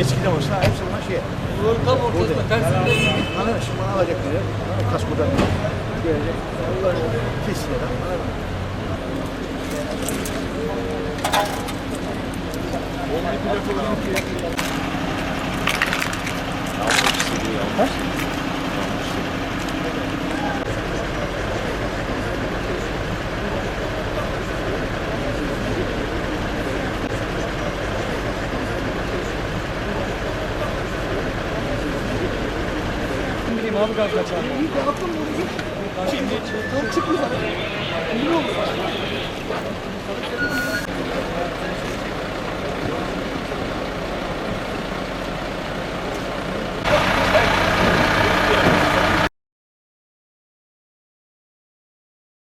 eskiden olsa hepsi buna şey. Yolun tam ortasında tersinde Anladın? Şimdi bana alacak biri. Kaskodan gelecek. Allah kesin adam. Anladın mı? bileyim abi kaçar. Şimdi çıkmıyor.